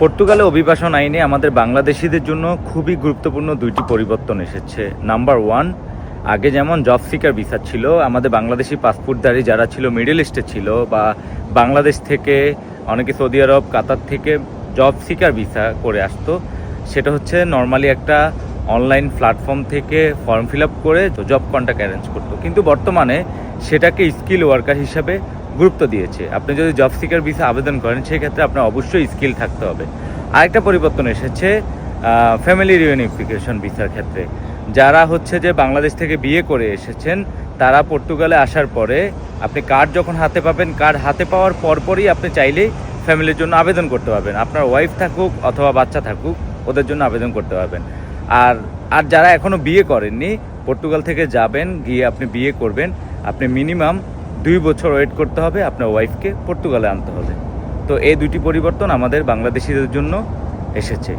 পর্তুগালে অভিবাসন আইনে আমাদের বাংলাদেশিদের জন্য খুবই গুরুত্বপূর্ণ দুইটি পরিবর্তন এসেছে। নাম্বার ওয়ান আগে যেমন জব সিকার ভিসা ছিল, আমাদের বাংলাদেশি পাসপোর্টধারী যারা ছিল মিডল ইস্টে ছিল বা বাংলাদেশ থেকে, অনেকে সৌদি আরব, কাতার থেকে জব সিকার ভিসা করে আসতো। সেটা হচ্ছে নর্মালি একটা অনলাইন প্ল্যাটফর্ম থেকে ফর্ম ফিল আপ করে জব কন্ট্যাক্ট অ্যারেঞ্জ করতো। কিন্তু বর্তমানে সেটাকে স্কিল ওয়ার্কার হিসাবে গুরুত্ব দিয়েছে। আপনি যদি জব সিকার ভিসা আবেদন করেন, সেক্ষেত্রে আপনার অবশ্যই স্কিল থাকতে হবে। আরেকটা পরিবর্তন এসেছে ফ্যামিলি রিউনিফিকেশন ভিসার ক্ষেত্রে। যারা হচ্ছে যে বাংলাদেশ থেকে বিয়ে করে এসেছেন, তারা পর্তুগালে আসার পরে আপনি কার্ড যখন হাতে পাবেন কার্ড হাতে পাওয়ার পরপরই আপনি চাইলেই ফ্যামিলির জন্য আবেদন করতে পারবেন। আপনার ওয়াইফ থাকুক অথবা বাচ্চা থাকুক, ওদের জন্য আবেদন করতে পারবেন। আর আর যারা এখনও বিয়ে করেননি, পর্তুগাল থেকে যাবেন, গিয়ে আপনি বিয়ে করবেন। আপনি মিনিমাম দুই বছর ওয়েট করতে হবে আপনার ওয়াইফকে পর্তুগালে আনতে হবে। তো এই দুটি পরিবর্তন আমাদের বাংলাদেশিদের জন্য এসেছে।